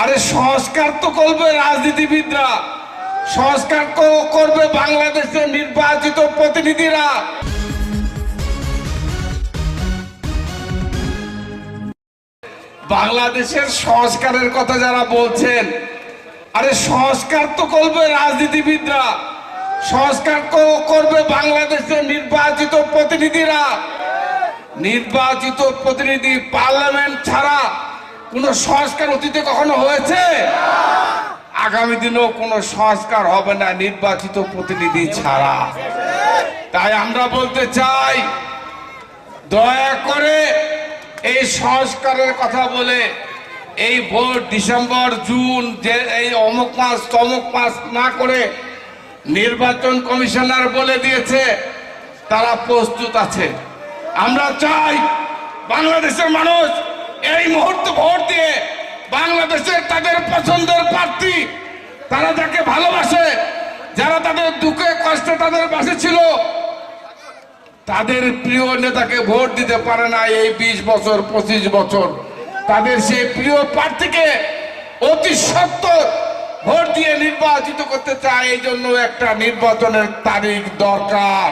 আরে সংস্কার তো করবে রাজনীতিবিদরা। সংস্কার করবে বাংলাদেশের নির্বাচিত প্রতিনিধিরা। বাংলাদেশের সংস্কারের কথা যারা বলছেন, আরে সংস্কার তো করবে রাজনীতিবিদরা। সংস্কার করবে বাংলাদেশের নির্বাচিত প্রতিনিধিরা। নির্বাচিত প্রতিনিধি পার্লামেন্ট ছাড়া কোনো সংস্কার অতীতে কখনো হয়েছে? আগামী দিনেও কোনো সংস্কার হবে না, নির্বাচিত প্রতিনিধি ছাড়া। তাই আমরা বলতে চাই, দয়া করে এই সংস্কারের কথা বলে এই ভোট ডিসেম্বর, জুন, যে এই অমুক মাস, তমুক মাস না করে নির্বাচন কমিশনার বলে দিয়েছে, তারা প্রস্তুত আছে। আমরা চাই বাংলাদেশের মানুষ এই মুহূর্তে ভোট দিয়ে বাংলাদেশের তাদের পছন্দের প্রার্থী, তারা যাকে ভালোবাসে, যারা তাদের দুঃখে, কষ্টে তাদের পাশে ছিল, তাদের প্রিয় নেতাকে ভোট দিতে পারে না এই বিশ বছর, পঁচিশ বছর। তাদের সেই প্রিয় প্রার্থীকে অতি সত্তর ভোট দিয়ে নির্বাচিত করতে চায় এই জন্য একটা নির্বাচনের তারিখ দরকার।